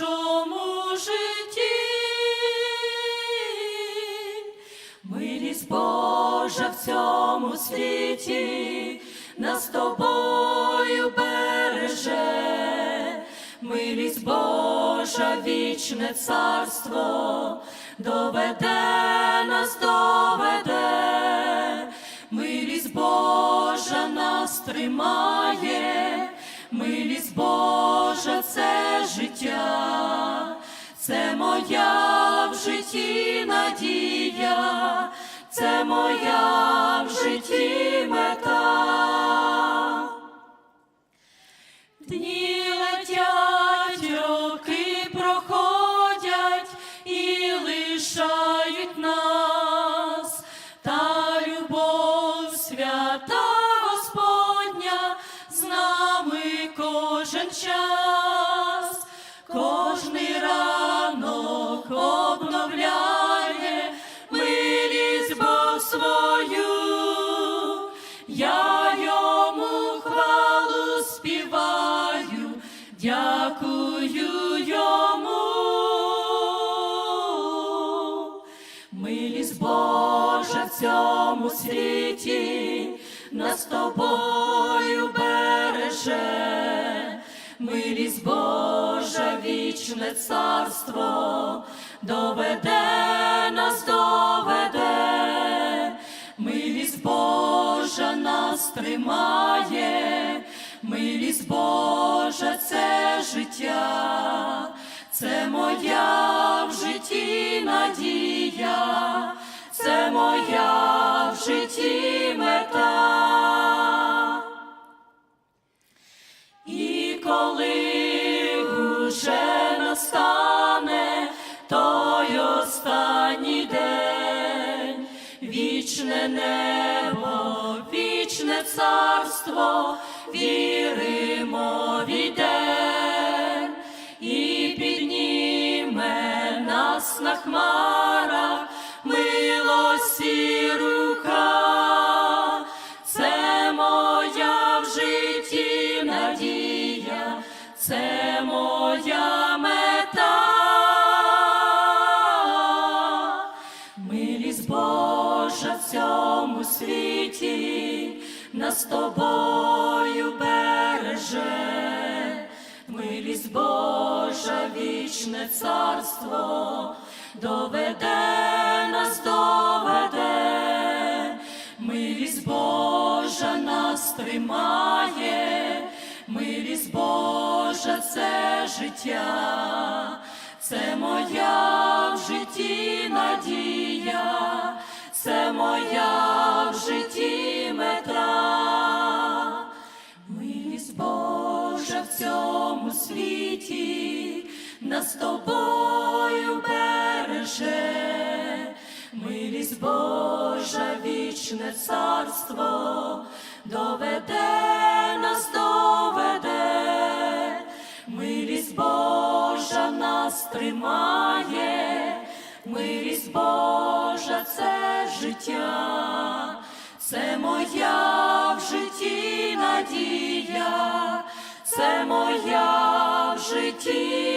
нашому житті, милість Божа в цьому світі, нас тобою береже, милість Божа вічне царство, доведе нас доведе, милість Божа нас тримає милість Божа це життя, це моя в житті надія, це моя в житті мета. Кожен час, кожний ранок обновляє милість Бог свою. Я йому хвалу співаю, дякую йому. Милість Божа в цьому світі нас тобою милість Божа вічне царство доведе нас, доведе, милість Божа нас тримає, милість Божа це життя, це моя в житті надія, це моя в житті вічне небо, вічне царство, віримо війде, і підніме нас на хмарах милості рука. Це моя в житті надія, це моя цьому світі нас тобою береже, милість Божа вічне царство доведе нас, доведе, милість Божа нас тримає, милість Божа це життя, це моя в житті надія, світі нас тобою береже, милість Божа вічне царство доведе нас, доведе, милість Божа нас тримає, милість Божа це життя, це моя в житті надія, це моя Jesus.